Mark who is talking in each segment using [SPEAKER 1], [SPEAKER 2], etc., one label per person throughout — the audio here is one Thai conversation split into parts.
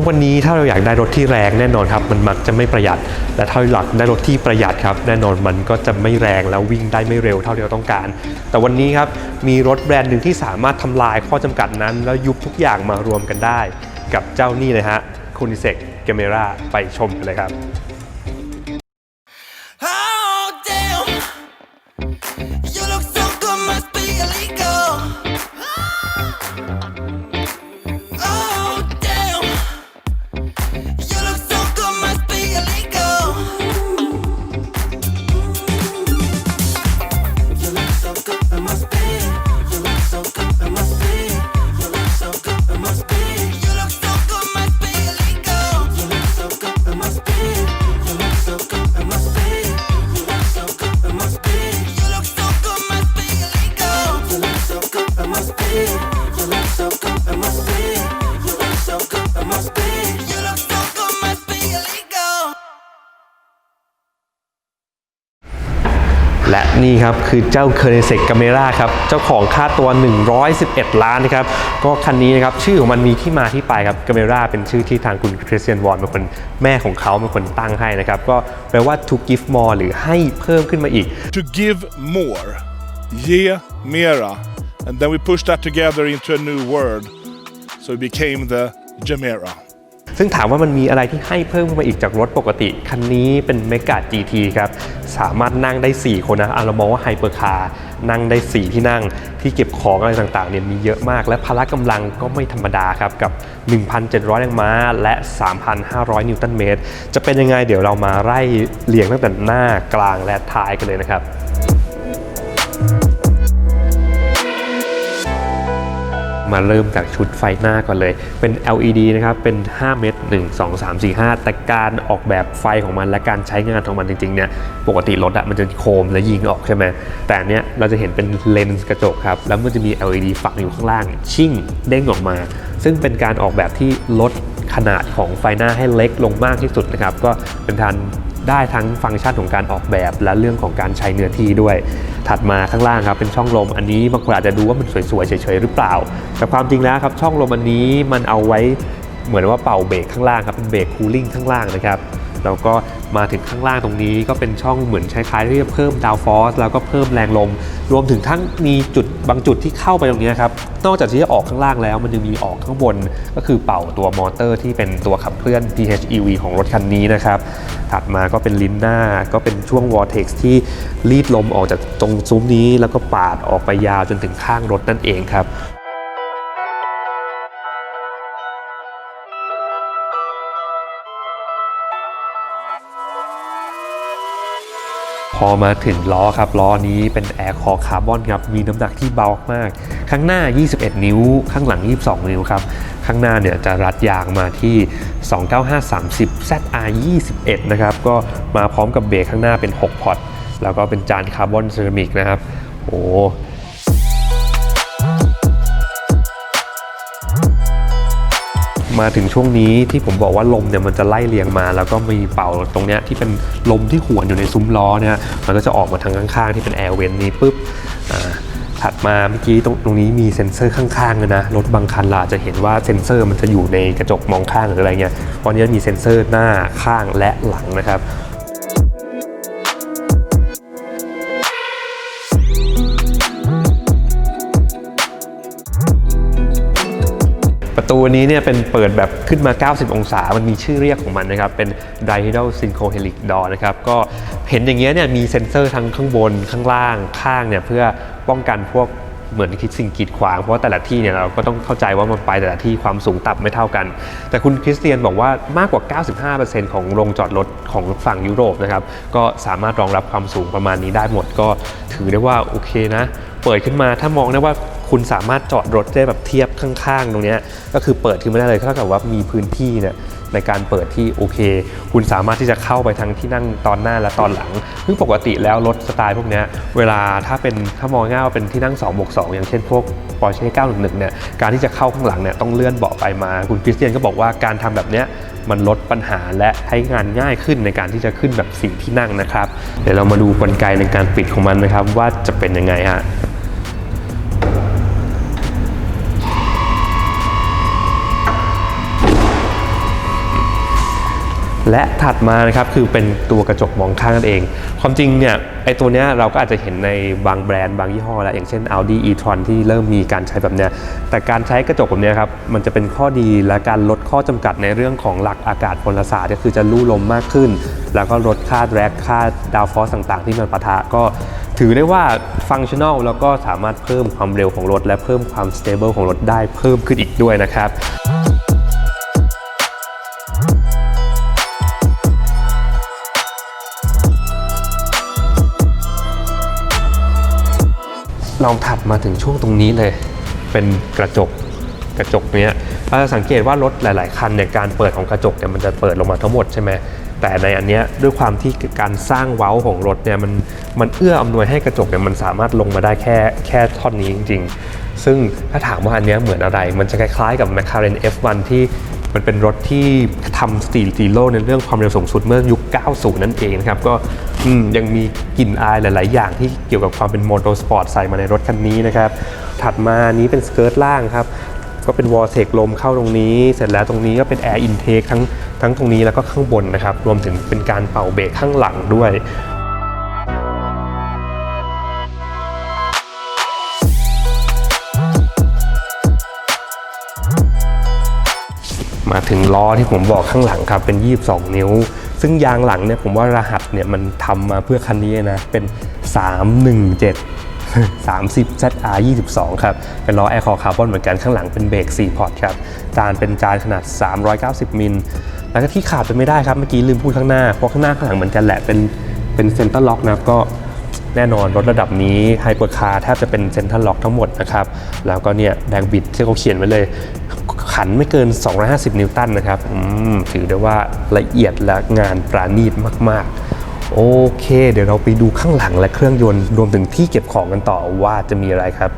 [SPEAKER 1] ทุกวันนี้ถ้าเราอยากได้รถที่แรงแน่นอนครับมันมักจะไม่ประหยัด และถ้าหลักได้รถที่ประหยัดครับแน่นอนมันก็จะไม่แรงแล้ววิ่งได้ไม่เร็วเท่าที่เราต้องการ แต่วันนี้ครับมีรถแบรนด์หนึ่งที่สามารถทำลายข้อจำกัดนั้น แล้วยุบทุกอย่างมารวมกันได้ กับเจ้านี่เลยฮะคูนิเซกเกเมราไปชมกันเลยครับ baby. นี่ครับคือเจ้า c u r n e s e c Camera ครับเจ้าของค่าตัว 111 ล้านนะครับก็คันนี้นะครับชื่อของมันมีที่มาที่ไปครับ Camera เป็นชื่อที่ทางคุณคริสเตียนวอนเป็นคนแม่ของเขาเป็นคนตั้งให้นะครับก็แปลว่า to give more หรือให้เพิ่มขึ้นมาอีก
[SPEAKER 2] to give more. Ge mera. And then we pushed that together into a new word. So it became the Gemera.
[SPEAKER 1] ซึ่งถามว่ามันมีอะไรที่ให้เพิ่มขึ้นมาอีกจากรถปกติ คันนี้เป็น m e g a GT ครับ สามารถนั่งได้ 4 คนนะเรามองว่าไฮเปอร์คาร์นั่งได้ 4 ที่นั่งที่เก็บของอะไรต่างๆเนี่ยมีเยอะมาก และพละกำลังก็ไม่ธรรมดาครับ กับ 1,700 แรงม้า และ 3,500 นิวตันเมตร จะเป็นยังไงเดี๋ยวเรามาไล่เรียงตั้งแต่หน้ากลางและท้ายกันเลยนะครับ มาเริ่มจากชุดไฟหน้าก่อนเลย เป็น LED นะครับ เป็น 5 เมตร1 2 3 4 5 แต่การออกแบบไฟของมันและการใช้งานของมันจริงๆเนี่ย ปกติรถอะมันจะโคมและยิงออกใช่ไหม แต่อันเนี้ยเราจะเห็นเป็นเลนส์กระจกครับ แล้วมันจะมี LED ฝังอยู่ข้างล่าง ชิ่งเด้งออกมา ซึ่งเป็นการออกแบบที่ลดขนาดของไฟหน้าให้เล็กลงมากที่สุดนะครับ ก็เป็นการ ได้ทั้งฟังก์ชันของการออกแบบและเรื่องของการใช้เนื้อที่ด้วย ถัดมาข้างล่างครับเป็นช่องลมอันนี้บางคนอาจจะดูว่ามันสวยๆเฉยๆหรือเปล่า แต่ความจริงแล้วครับช่องลมอันนี้มันเอาไว้เหมือนว่าเป่าเบรกข้างล่างครับเป็นเบรกคูลิ่งข้างล่างนะครับ แล้วก็มาถึงข้างล่างตรงนี้ก็เป็นช่องเหมือนคล้ายๆที่จะเพิ่มดาวฟอสแล้วก็เพิ่มแรงลม รวมถึงทั้งมีจุดบางจุดที่เข้าไปตรงนี้ครับนอกจากที่จะออกข้างล่างแล้ว มันยังมีออกข้างบนก็คือเป่าตัวมอเตอร์ที่เป็นตัวขับเคลื่อน PHEV ของรถคันนี้นะครับถัดมาก็เป็นลิ้นหน้าก็เป็นช่วง vortex ที่รีดลมออกจากตรงซุ้มนี้ แล้วก็ปาดออกไปยาวจนถึงข้างรถนั่นเองครับ พอมาถึงล้อครับล้อนี้เป็นแอร์คอคาร์บอนครับมีน้ำหนักที่เบามาก ข้างหน้า 21 นิ้ว ข้างหลัง 22 นิ้วครับข้างหน้าเนี่ยจะรัดยางมาที่ 29530 ZR 21 นะครับก็มาพร้อมกับเบรกข้างหน้าเป็น 6 พอร์ตแล้วก็เป็นจานคาร์บอนเซรามิกนะครับโอ้ มาถึงช่วงนี้ที่ผมบอกว่าลมเนี่ยมันจะไล่เลียงมา แล้วก็มีเป่าตรงเนี้ยที่เป็นลมที่หวนอยู่ในซุ้มล้อเนี่ยมันก็จะออกมาทางข้างๆ ที่เป็นแอร์เวนนี้ปุ๊บถัดมาเมื่อกี้ตรงตรงนี้มีเซ็นเซอร์ข้างๆเลยนะรถบางคันเราจจะเห็นว่าเซ็นเซอร์มันจะอยู่ในกระจกมองข้างหรืออะไรเงี้ยตอนนี้มีเซ็นเซอร์หน้าข้างและหลังนะครับ ประตูนี้เนี่ยเป็นเปิดแบบขึ้นมา 90 องศา มันมีชื่อเรียกของมันนะครับ เป็น Dihedral Synchrohelic Door นะครับ ก็เห็นอย่างเงี้ยเนี่ยมีเซ็นเซอร์ทั้งข้างบนข้างล่างข้างเนี่ยเพื่อป้องกันพวกเหมือนคิดสิ่งกีดขวาง เพราะว่าแต่ละที่เนี่ยเราก็ต้องเข้าใจว่ามันไปแต่ละที่ความสูงต่ำไม่เท่ากัน แต่คุณคริสเตียนบอกว่ามากกว่า 95%ของโรงจอดรถของฝั่งยุโรปนะครับ ก็สามารถรองรับความสูงประมาณนี้ได้หมด ก็ถือได้ว่าโอเคนะ เปิดขึ้นมาถ้ามองได้ว่า คุณสามารถจอดรถได้แบบเทียบข้างๆ ตรงนี้ก็คือเปิดขึ้นมาได้เลยเท่ากับว่ามีพื้นที่เนี่ยในการเปิดที่โอเค คุณสามารถที่จะเข้าไปทั้งที่นั่งตอนหน้าและตอนหลังซึ่งปกติแล้วรถสไตล์พวกนี้เวลาถ้าเป็นถ้ามองง่ายว่าเป็นที่นั่ง2บวก2อย่างเช่นพวก Porsche 911เนี่ยการที่จะเข้าข้างหลังเนี่ยต้องเลื่อนเบาะไปมา คุณคริสเตียนก็บอกว่าการทำแบบเนี้ยมันลดปัญหาและให้งานง่ายขึ้นในการที่จะขึ้นแบบสี่ที่นั่งนะครับ เดี๋ยวเรามาดูกลไกในการปิดของมันนะครับ ว่าจะเป็นยังไงฮะ และถัดมานะครับคือเป็นตัวกระจกมองข้างนั่นเอง ความจริงเนี่ยไอตัวเนี้ยเราก็อาจจะเห็นในบางแบรนด์บางยี่ห้อแล้วอย่างเช่น Audi e-tron ที่เริ่มมีการใช้แบบเนี้ยแต่การใช้กระจกแบบเนี้ยครับมันจะเป็นข้อดีและการลดข้อจำกัดในเรื่องของหลักอากาศพลศาสตร์ก็คือจะลู่ลมมากขึ้น แล้วก็ลดค่าแรกค่าดาวฟอสต่าง ๆ ที่มันปะทะก็ถือได้ว่าฟังชั่นอลแล้วก็สามารถเพิ่มความเร็วของรถ และเพิ่มความสเตเบิลของรถได้เพิ่มขึ้นอีกด้วยนะครับ ลองถัดมาถึงช่วงตรงนี้เลย เป็นกระจกกระจกเนี้ยเราจะสังเกตว่ารถหลาย ๆ คันเนี่ยการเปิดของกระจกเนี่ยมันจะเปิดลงมาทั้งหมดใช่ไหมแต่ในอันเนี้ยด้วยความที่การสร้างเว้าของรถเนี่ยมันมันเอื้ออำนวยให้กระจกเนี่ยมันสามารถลงมาได้แค่แค่ท่อนนี้จริง ๆ ซึ่งถ้าถามว่าอันเนี้ยเหมือนอะไร มันจะคล้ายๆกับ McLaren F1 ที่ มันเป็นรถที่ทำสตีลซีโร่ในเรื่องความเร็วสูงสุดเมื่อยุค 90 นั่นเองนะครับ ก็ยังมีกลิ่นอายหลาย ๆ อย่างที่เกี่ยวกับความเป็นมอเตอร์สปอร์ตใส่มาในรถคันนี้นะครับ ถัดมานี้เป็นสเกิร์ตล่างครับ ก็เป็นวอลเซกลมเข้าตรงนี้ เสร็จแล้วตรงนี้ก็เป็นแอร์อินเทคทั้งทั้งตรงนี้แล้วก็ข้างบนนะครับ รวมถึงเป็นการเป่าเบรกข้างหลังด้วย มาถึงล้อที่ผมบอกข้างหลังครับเป็น 22 นิ้ว ซึ่งยางหลังเนี่ยผมว่ารหัสเนี่ยมันทำมาเพื่อคันนี้นะเป็น 317 30 ZR 22 ครับ เป็นล้อแอร์คอร์คาร์บอนเหมือนกันข้างหลังเป็นเบรก4พอร์ตครับ จานเป็นจานขนาด 390 มิล แล้วก็ที่ขาดไปไม่ได้ครับ เมื่อกี้ลืมพูดข้างหน้า เพราะข้างหน้าข้างหลังเหมือนกันแหละ เป็นเป็นเซ็นเตอร์ล็อกนะครับก็ แน่นอนรถระดับนี้ไฮเปอร์คาร์แทบจะเป็นเซ็นทรัลล็อกทั้งหมดนะครับ แล้วก็เนี่ยแรงบิดที่เขาเขียนไว้เลย ขันไม่เกิน 250 นิวตันนะครับถือได้ว่าละเอียดและงานปราณีตมาก ๆโอเค เดี๋ยวเราไปดูข้างหลังและเครื่องยนต์รวมถึงที่เก็บของกันต่อว่าจะมีอะไรครับ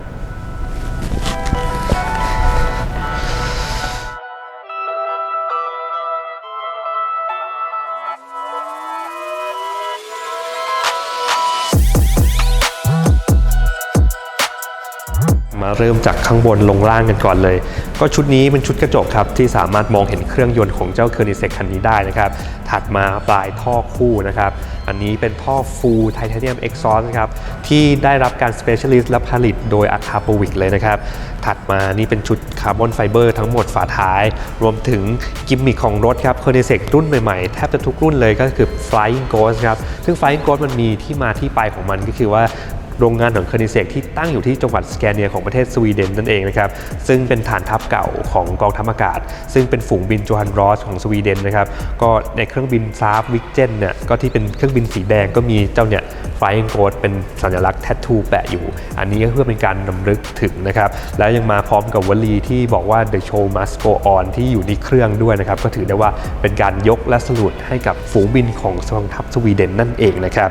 [SPEAKER 1] มาเริ่มจากข้างบนลงล่างกันก่อนเลย ก็ชุดนี้เป็นชุดกระจกครับ ที่สามารถมองเห็นเครื่องยนต์ของเจ้าเคอร์นิเซกคันนี้ได้นะครับ ถัดมาปลายท่อคู่นะครับ อันนี้เป็นท่อฟูลไทเทเนียมเอ็กซอสนครับ ที่ได้รับการ Specialist และผลิตโดยอาคาโปวิกเลยนะครับ ถัดมานี่เป็นชุดคาร์บอนไฟเบอร์ทั้งหมดฝาท้าย รวมถึงกิมมิคของรถครับเคอร์นิเซกรุ่นใหม่ๆ แทบจะทุกรุ่นเลยก็คือ Flying Ghost ครับซึ่ง Flying Ghost มันมีที่มาที่ไปของมันก็คือว่า โรงงานของเคอร์นิเซกที่ตั้งอยู่ที่จังหวัดสแกเนียของประเทศสวีเดนนั่นเองนะครับซึ่งเป็นฐานทัพเก่าของกองทัพอากาศ ซึ่งเป็นฝูงบินโจฮันรอสของสวีเดนนะครับก็ในเครื่องบินซาฟวิกเจนเนี่ยก็ที่เป็นเครื่องบินสีแดงก็มีเจ้าเนี่ย Flying Ghost เป็นสัญลักษณ์แทททูแปะอยู่ อันนี้ก็เพื่อเป็นการนำลึกถึงนะครับแล้วยังมาพร้อมกับวลีที่บอกว่า the show must go on ที่อยู่ในเครื่องด้วยนะครับก็ถือได้ว่าเป็นการยกและสลุดให้กับฝูงบินของกองทัพสวีเดนนั่นเองนะครับ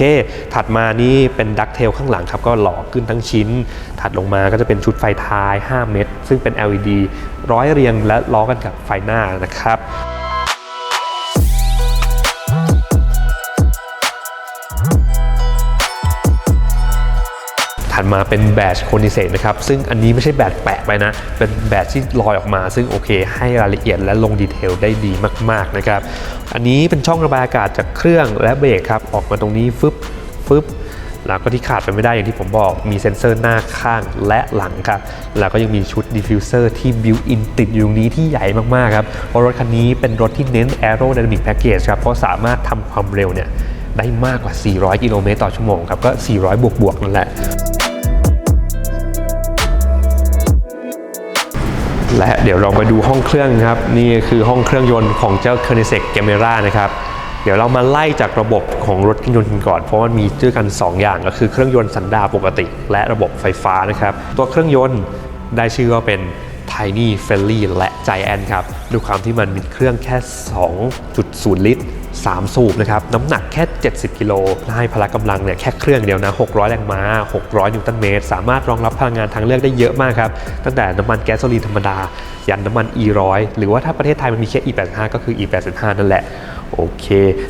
[SPEAKER 1] เคถัดมานี่เป็นดักเทลข้างหลังครับก็หล่อขึ้นทั้งชิ้น ถัดลงมาก็จะเป็นชุดไฟท้าย 5 เม็ดซึ่งเป็น LED ร้อยเรียงและล้อกันกับไฟหน้านะครับ ถัดมาเป็นแบตโคนิเซนะครับ ซึ่งอันนี้ไม่ใช่แบตแปะไปนะ เป็นแบตที่ลอยออกมา ซึ่งโอเค ให้รายละเอียดและลงดีเทลได้ดีมาก ๆ นะครับ อันนี้เป็นช่องระบายอากาศจากเครื่องและเบรกครับ ออกมาตรงนี้ฟึบฟึบแล้วก็ที่ขาดไปไม่ได้อย่างที่ผมบอกมีเซ็นเซอร์หน้าข้างและหลังครับ แล้วก็ยังมีชุดดิฟฟิวเซอร์ที่บิวอินติดอยู่ตรงนี้ที่ใหญ่มาก ๆ ครับ เพราะรถคันนี้เป็นรถที่เน้น Aerodynamic Package ครับ เพราะสามารถทำความเร็วเนี่ยได้มากกว่า 400 กิโลเมตรต่อชั่วโมงครับ ก็ 400 บวก ๆ นั่นแหละ และเดี๋ยวเรามาดูห้องเครื่องครับ นี่คือห้องเครื่องยนต์ของเจ้า k e r n i s e c g a m e r a นะครับเดี๋ยวเรามาไล่จากระบบของรถเครื่องยนต์กันก่อน เพราะมันมีด้วยกัน 2 อย่างก็คือเครื่องยนต์สันดาปปกติ และระบบไฟฟ้านะครับ ตัวเครื่องยนต์ได้ชื่อว่าเป็น Tiny f r i e n d l y และ Giant ครับด้วยความที่มันมีเครื่องแค่ 2.0 ลิตร 3 สูบนะครับน้ำหนักแค่ 70 กิโลละให้พละกำลังเนี่ยแค่เครื่องเดียวนะ 600 แรงม้า 600 นิวตันเมตร สามารถรองรับพลังงานทางเลือกได้เยอะมากครับ ตั้งแต่น้ำมันแก๊สโซลีนธรรมดา ยันน้ำมัน E100 หรือว่าถ้าประเทศไทยมันมีแค่ E85 ก็คือ E85 นั่นแหละ โอเค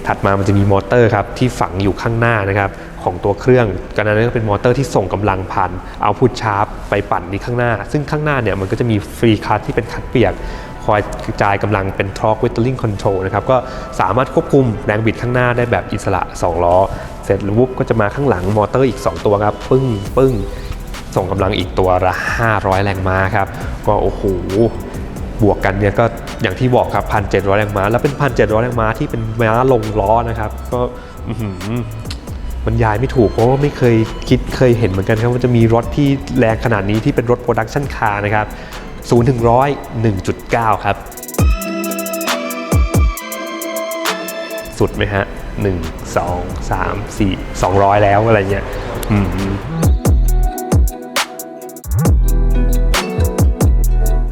[SPEAKER 1] ถัดมามันจะมีมอเตอร์ครับที่ฝังอยู่ข้างหน้านะครับของตัวเครื่องกันนั้นก็เป็นมอเตอร์ที่ส่งกำลังผ่านเอาพุทชาร์ปไปปั่นที่ข้างหน้า ซึ่งข้างหน้าเนี่ยมันก็จะมีฟรีคัทที่เป็นคัทเปียก อยกระจายกำลังเป็น torque whittling control นะครับก็สามารถควบคุมแรงบิดข้างหน้าได้แบบอิสระ 2 ล้อ เสร็จล้วปุ๊บก็จะมาข้างหลังมอเตอร์อีก 2 ตัวครับ ปึ้งปึ้งส่งกำลังอีกตัวละ 500 แรงม้าครับ ก็โอ้โหบวกกันเนี่ยก็อย่างที่บอกครับ 1,700 แรงม้า แล้วเป็น 1,700 แรงม้าที่เป็นม้าลงล้อนะครับ ก็อื้อหือบรรยายไม่ถูกเพราะว่าไม่เคยคิดเคยเห็นเหมือนกันครับว่าจะมีรถที่แรงขนาดนี้ที่เป็นรถโปรดักชันคาร์นะครับ 0ถึง100 1.9 ครับ สุดไหมฮะ 1 2 3 4 200 แล้วอะไรเงี้ย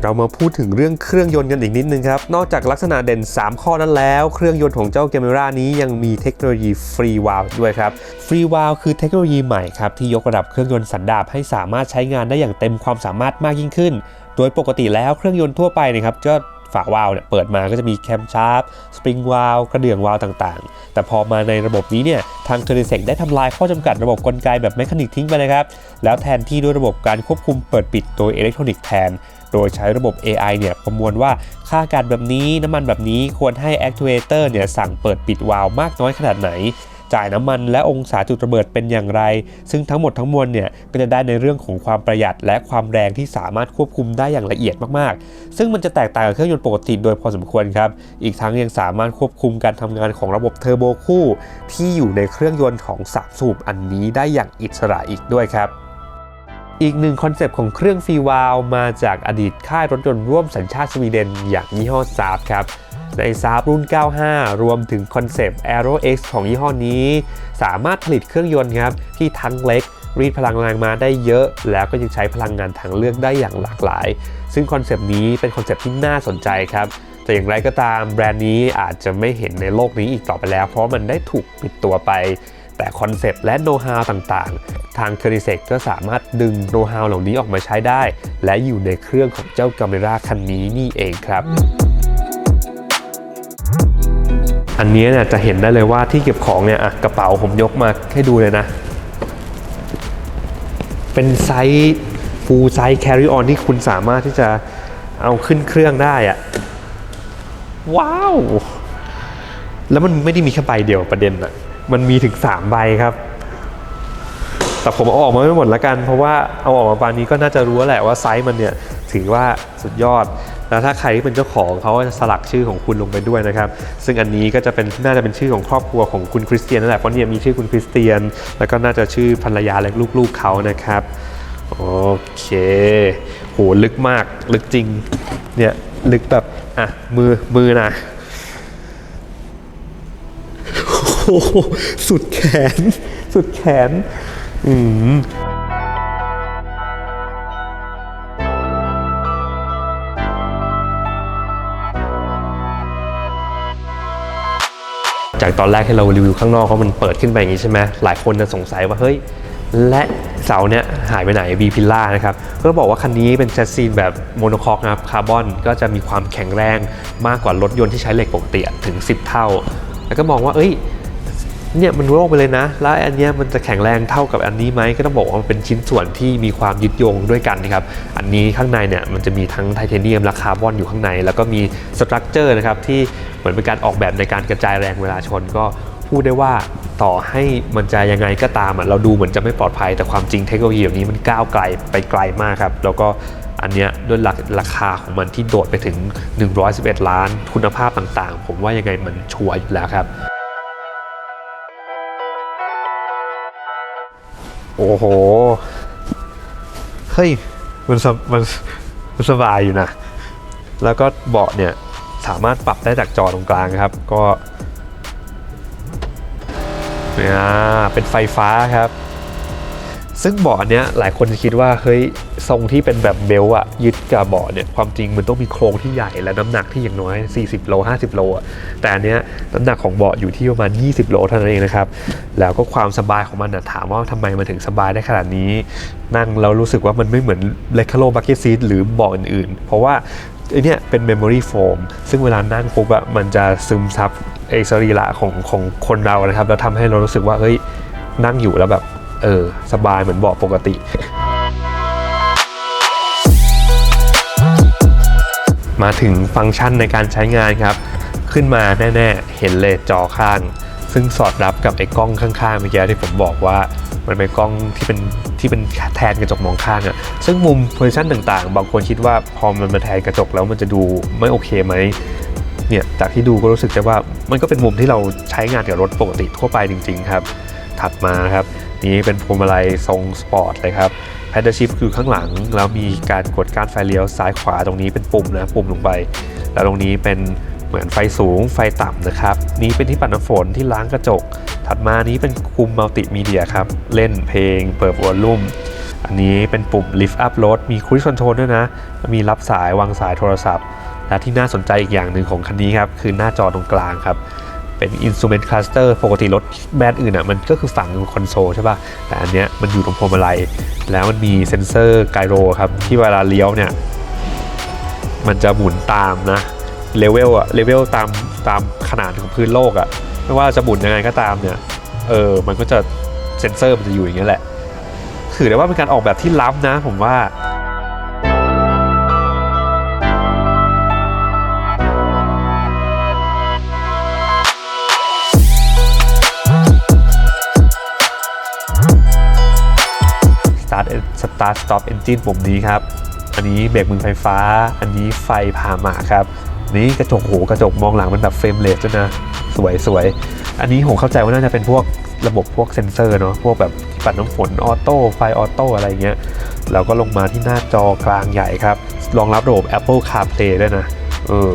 [SPEAKER 1] เรามาพูดถึงเรื่องเครื่องยนต์กันอีกนิดนึงครับ นอกจากลักษณะเด่น 3 ข้อนั้นแล้ว เครื่องยนต์ของเจ้า g a m e r a นี้ยังมีเทคโนโลยีฟรีวาลด้วยครับฟรีวาลคือเทคโนโลยีใหม่ครับ ที่ยกระดับเครื่องยนต์สันดาปให้สามารถใช้งานได้อย่างเต็มความสามารถมากยิ่งขึ้น โดยปกติแล้วเครื่องยนต์ทั่วไปนะครับก็ฝาวาล์วเนี่ยเปิดมาก็จะมีแคมชาร์ปสปริงวาล์วกระเดื่องวาล์วต่างๆ แต่พอมาในระบบนี้เนี่ยทางเทอร์เซกได้ทำลายข้อจำกัดระบบกลไกแบบแมคานิกทิ้งไปนะครับ แล้วแทนที่ด้วยระบบการควบคุมเปิดปิดโดยอิเล็กทรอนิกส์แทน โดยใช้ระบบ AI เนี่ยประมวลว่าค่าอากาศแบบนี้น้ำมันแบบนี้ควรให้ Actuator เนี่ยสั่งเปิดปิดวาล์วมากน้อยขนาดไหน จ่ายน้ำมันและองศาจุดระเบิดเป็นอย่างไร ซึ่งทั้งหมดทั้งมวลเนี่ยก็จะได้ในเรื่องของความประหยัดและความแรงที่สามารถควบคุมได้อย่างละเอียดมากๆ ซึ่งมันจะแตกต่างกับเครื่องยนต์ปกติโดยพอสมควรครับ อีกทั้งยังสามารถควบคุมการทำงานของระบบเทอร์โบคู่ ที่อยู่ในเครื่องยนต์ของสามสูบอันนี้ได้อย่างอิสระอีกด้วยครับ อีกหนึ่งคอนเซปต์ของเครื่องฟรีวาลมาจากอดีตค่ายรถยนต์ร่วมสัญชาติสวีเดนอย่างยี่ห้อซาบครับในซาบรุ่น 95 รวมถึงคอนเซปต์ Aero X ของยี่ห้อนี้ สามารถผลิตเครื่องยนต์ครับที่ทั้งเล็ก รีดพลังแรงมาได้เยอะ แล้วก็ยังใช้พลังงานทางเลือกได้อย่างหลากหลาย ซึ่งคอนเซปต์นี้เป็นคอนเซปต์ที่น่าสนใจครับแต่อย่างไรก็ตามแบรนด์นี้อาจจะไม่เห็นในโลกนี้อีกต่อไปแล้ว เพราะมันได้ถูกปิดตัวไป แต่คอนเซปต์และโน้ตฮาวต่างๆ ทางเคอริเซกก็สามารถดึงโน้ตฮาวเหล่านี้ออกมาใช้ได้ และอยู่ในเครื่องของเจ้ากาเมราคันนี้นี่เองครับอันนี้เนี่ยจะเห็นได้เลยว่าที่เก็บของเนี่ยอะกระเป๋าผมยกมาให้ดูเลยนะ เป็นไซส์ฟูลไซส์ carry on ที่คุณสามารถที่จะเอาขึ้นเครื่องได้อะว้าว แล้วมันไม่ได้มีแค่ใบเดียวประเด็นอะ มันมีถึง 3 ใบครับ แต่ผมเอาออกมาไม่หมดละกัน เพราะว่าเอาออกมาปานนี้ก็น่าจะรู้แหละว่าไซส์มันเนี่ยถือว่าสุดยอด แล้วถ้าใครที่เป็นเจ้าของเขาจะสลักชื่อของคุณลงไปด้วยนะครับ ซึ่งอันนี้ก็จะเป็นน่าจะเป็นชื่อของครอบครัวของคุณคริสเตียนนั่นแหละเพราะเนี่ยมีชื่อคุณคริสเตียน แล้วก็น่าจะชื่อภรรยาและลูกๆเขานะครับโอเคโหลึกมากลึกจริงเนี่ยลึกแบบอะมือมือนะ โอ้โห สุดแขน สุดแขน อืมจากตอนแรกที่เรารีวิวข้างนอกว่ามันเปิดขึ้นไปอย่างนี้ใช่ไหมหลายคนจะสงสัยว่าเฮ้ย และเสาเนี่ยหายไปไหน V พิลล่านะครับ ก็บอกว่าคันนี้เป็นแชสซีนแบบโมโนคอกนะครับคาร์บอนก็จะมีความแข็งแรงมากกว่ารถยนต์ที่ใช้เหล็กปกติถึง 10 เท่า แล้วก็มองว่าเอ้ย เนี่ยมันโล่งไปเลยนะ แล้วอันเนี้ยมันจะแข็งแรงเท่ากับอันนี้ไหมก็ต้องบอกว่ามันเป็นชิ้นส่วนที่มีความยึดโยงด้วยกันนะครับอันนี้ข้างในเนี่ยมันจะมีทั้งไทเทเนียมและคาร์บอนอยู่ข้างใน แล้วก็มีสตรัคเจอร์นะครับที่เหมือนเป็นการออกแบบในการกระจายแรงเวลาชนก็พูดได้ว่าต่อให้มันจะยังไงก็ตามอะเราดูเหมือนจะไม่ปลอดภัย แต่ความจริงเทคโนโลยีแบบนี้มันก้าวไกลไปไกลมากครับ แล้วก็อันเนี้ยด้วยราราคาของมันที่โดดไปถึง 111 ล้านคุณภาพต่างๆ ผมว่ายังไงมันชัวร์อยู่แล้วครับ โอ้โห เฮ้ย มันสบมันมันสบายอยู่นะ แล้วก็เบาะเนี่ย สามารถปรับได้จากจอตรงกลางครับ ก็เนี่ยเป็นไฟฟ้าครับ ซึ่งเบาะเนี้ยหลายคนจะคิดว่า เฮ้ย ทรงที่เป็นแบบเบลต์อะยึดกับเบาะเนี่ยความจริงมันต้องมีโครงที่ใหญ่และน้ำหนักที่อย่างน้อย 40 โล 50 โลอะแต่อันเนี้ยน้ำหนักของเบาะอยู่ที่ประมาณ 20 โลเท่านั้นเองนะครับ แล้วก็ความสบายของมันอะถามว่าทำไมมันถึงสบายได้ขนาดนี้ นั่งแล้วรู้สึกว่ามันไม่เหมือนเลคาโลบักเก็ตซีทหรือเบาะอื่นๆ เพราะว่าไอเนี้ยเป็นเมมโมรี่โฟมซึ่งเวลานั่งปุ๊บอะมันจะซึมซับไอสรีระของของคนเรานะครับ แล้วทำให้เรารู้สึกว่าเฮ้ยนั่งอยู่แล้วแบบเออสบายเหมือนเบาะปกติ มาถึงฟังก์ชันในการใช้งานครับ ขึ้นมาแน่ๆ เห็นเลยจอข้าง ซึ่งสอดรับกับไอ้กล้องข้างๆเมื่อกี้ที่ผมบอกว่ามันเป็นกล้องที่เป็นที่เป็นแทนกระจกมองข้างอะซึ่งมุมโพซิชันต่างๆ บางคนคิดว่าพอมันมาแทนกระจกแล้วมันจะดูไม่โอเคไหมเนี่ย จากที่ดูก็รู้สึกได้ว่ามันก็เป็นมุมที่เราใช้งานกับรถปกติทั่วไปจริง ๆ ครับ ถัดมาครับ นี่เป็นพวงมาลัยทรงสปอร์ตเลยครับ แพดเดิลชิพคือข้างหลัง แล้วมีการกดการไฟเลี้ยวซ้ายขวาตรงนี้เป็นปุ่มนะปุ่มลงไป แล้วตรงนี้เป็นเหมือนไฟสูงไฟต่ำนะครับ นี่เป็นที่ปัดน้ำฝนที่ล้างกระจก ถัดมานี้เป็นคุมมัลติมีเดียครับ เล่นเพลง เปิดวอลลุ่ม อันนี้เป็นปุ่ม lift up รถมี cruise control ด้วยนะ มีรับสายวางสายโทรศัพท์ และที่น่าสนใจอีกอย่างหนึ่งของคันนี้ครับ คือหน้าจอตรงกลางครับ เป็น instrument cluster ปกติรถแบรนด์อื่นอะมันก็คือฝั่งคอนโซลใช่ป่ะ แต่อันเนี้ยมันอยู่ตรงพวงมาลัย แล้วมันมีเซ็นเซอร์ไกโรครับ ที่เวลาเลี้ยวเนี่ย มันจะหมุนตามนะเลเวลอะเลเวลตามตามขนาดของพื้นโลกอะไม่ว่าจะหมุนยังไงก็ตามเนี่ยเออมันก็จะเซ็นเซอร์มันจะอยู่อย่างนี้ยแหละถือได้ว่าเป็นการออกแบบที่ล้ำนะผมว่า Start Start Stop Engine ปุ่มนี้ครับ อันนี้เบรกมือไฟฟ้า อันนี้ไฟพามาครับ นี่กระจกโหกระจกมองหลังมันแบบเฟรมเลสด้วยนะ สวยสวยอันนี้ผมเข้าใจว่าน่าจะเป็นพวกระบบพวกเซ็นเซอร์เนาะพวกแบบปัดน้ำฝนออโต้ไฟออโต้อะไรเงี้ยแล้วก็ลงมาที่หน้าจอกลางใหญ่ครับรองรับระบบ Apple CarPlay ด้วยนะเออ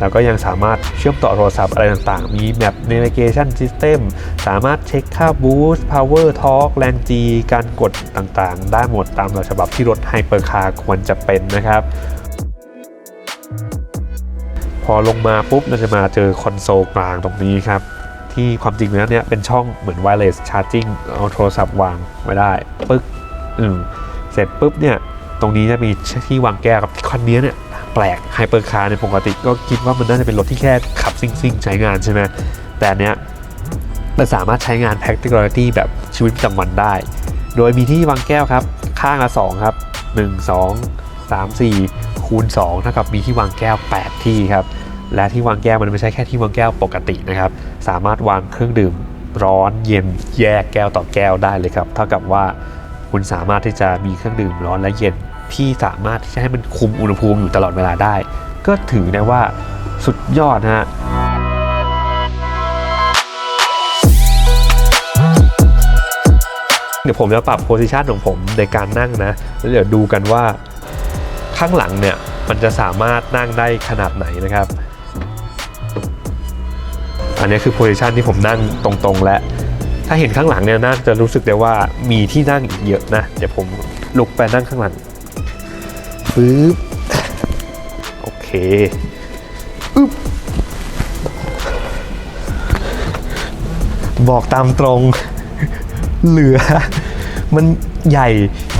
[SPEAKER 1] แล้วก็ยังสามารถเชื่อมต่อโทรศัพท์อะไรต่างๆ มี Map Navigation System สามารถเช็คค่า Boost Power Torque แรง G การกดต่างๆ ได้หมดตามแบบฉบับที่รถไฮเปอร์คาร์ควรจะเป็นนะครับพอลงมาปุ๊บเราจะมาเจอคอนโซลกลางตรงนี้ครับ ที่ความจริงแล้วเนี่ยเป็นช่องเหมือน wireless charging เอาโทรศัพท์วางไว้ได้ปึ๊กอืมเสร็จปุ๊บเนี่ย ตรงนี้จะมีที่วางแก้วกับคันนี้เนี่ย ปลกไฮเปอร์คาร์ในปกติก็คิดว่ามันน่าจะเป็นรถที่แค่ขับซิ่งๆ ใช้งานใช่ไหมแต่เนี้ยมันสามารถใช้งาน practicality แบบชีวิตประจำวันได้ โดยมีที่วางแก้วครับ ข้างละ 2 ครับ 1 2 3 4 คูณ2เท่ากับมีที่วางแก้ว 8 ที่ครับ และที่วางแก้วมันไม่ใช่แค่ที่วางแก้วปกตินะครับ สามารถวางเครื่องดื่มร้อนเย็นแยกแก้วต่อแก้วได้เลยครับ เท่ากับว่าคุณสามารถที่จะมีเครื่องดื่มร้อนและเย็น ที่สามารถที่จะให้มันคุมอุณหภูมิอยู่ตลอดเวลาได้ ก็ถือได้ว่าสุดยอดนะฮะเดี๋ยวผมจะปรับโพซิชันของผมในการนั่งนะแล้วเดี๋ยวดูกันว่าข้างหลังเนี่ยมันจะสามารถนั่งได้ขนาดไหนนะครับ อันนี้คือโพซิชันที่ผมนั่งตรงๆและ ถ้าเห็นข้างหลังเนี่ยน่าจะรู้สึกได้ว่ามีที่นั่งอีกเยอะนะ เดี๋ยวผมลุกไปนั่งข้างหลัง ปึ๊บโอเคอึ๊บบอกตามตรง เหลือ มันใหญ่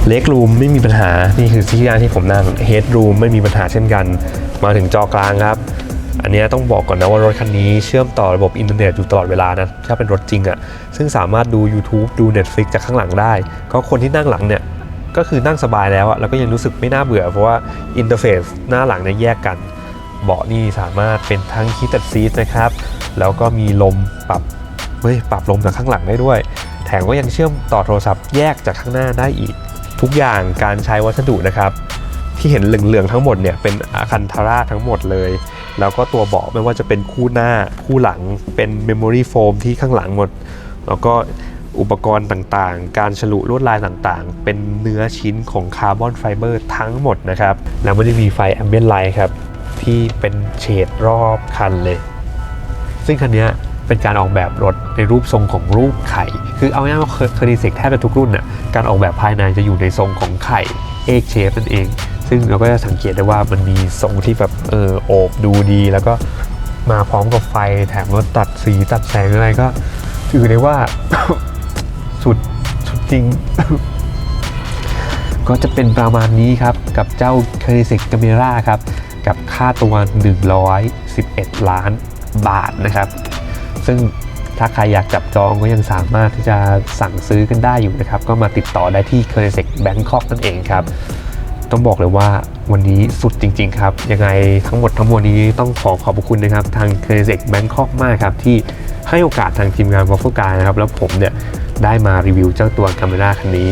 [SPEAKER 1] เล็กรูมไม่มีปัญหา นี่คือที่นั่งที่ผมนั่งเฮดรูมไม่มีปัญหาเช่นกัน มาถึงจอกลางครับ อันเนี้ยต้องบอกก่อนนะว่ารถคันนี้เชื่อมต่อระบบอินเทอร์เน็ตอยู่ตลอดเวลานะ ถ้าเป็นรถจริงอะ่ะ ซึ่งสามารถดู YouTube ดู Netflix จากข้างหลังได้ ก็คนที่นั่งหลังเนี่ย ก็คือนั่งสบายแล้วอะแล้วก็ยังรู้สึกไม่น่าเบื่อ เพราะว่าอินเทอร์เฟซหน้าหลังเนี่ยแยกกัน เบาะนี่สามารถเป็นทั้งฮีต e d ซีทนะครับ แล้วก็มีลมปรับเฮ้ยปรับลมจากข้างหลังได้ด้วย แถมก็ยังเชื่อมต่อโทรศัพท์แยกจากข้างหน้าได้อีก ทุกอย่างการใช้วัสดุนะครับที่เห็นเหลืองๆทั้งหมดเนี่ยเป็นอาคันทาร่าทั้งหมดเลย แล้วก็ตัวเบาะไม่ว่าจะเป็นคู่หน้าคู่หลังเป็นเมมโมรี่โฟมที่ข้างหลังหมด แล้วก็ อุปกรณ์ต่างๆ การฉลุลวดลายต่างๆ เป็นเนื้อชิ้นของคาร์บอนไฟเบอร์ทั้งหมดนะครับ แล้วมันจะมีไฟแอมเบียนไลท์ครับ ที่เป็นเฉดรอบคันเลย ซึ่งคันนี้เป็นการออกแบบรถในรูปทรงของรูปไข่ คือเอาง่ายๆว่าเคอร์ดิเซกแทบจะทุกรุ่นน่ะ การออกแบบภายในจะอยู่ในทรงของไข่เอกเชฟนั่นเอง ซึ่งเราก็จะสังเกตได้ว่ามันมีทรงที่แบบเออโอบดูดี แล้วก็มาพร้อมกับไฟแถมรถตัดสีตัดแสงอะไรก็ถือได้ว่า สุดสุดจริง ก็จะเป็นประมาณนี้ครับ กับเจ้า c a r i s i c Camera ครับ กับค่าตัว 111 ล้านบาทนะครับ ซึ่งถ้าใครอยากจับจองก็ยังสามารถที่จะสั่งซื้อกันได้อยู่นะครับ ก็มาติดต่อได้ที่ c a r i s i c Bangkok นั่นเองครับต้องบอกเลยว่าวันนี้สุดจริง ๆ ครับ ยังไงทั้งหมดทั้งมวลนี้ต้องขอขอบคุณนะครับ ทาง c a r i s i c Bangkok มากครับ ที่ให้โอกาสทางทีมงานวอฟเฟิลการนะครับ แล้วผมเนี่ย ได้มารีวิวเจ้าตัว c a m e r a คันนี้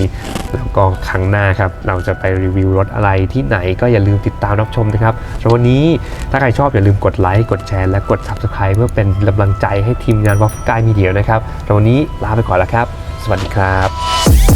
[SPEAKER 1] แล้วก็ครั้งหน้าครับ เราจะไปรีวิวรถอะไรที่ไหนก็อย่าลืมติดตามรับชมนะครับสำหรับวันนี้ถ้าใครชอบอย่าลืมกดไลค์กดแชร์และกด Subscribe เพื่อเป็นกำลังใจให้ทีมงานวอฟกายมีเดียนะครับสำหรับวันนี้ลาไปก่อนแล้วครับ สวัสดีครับ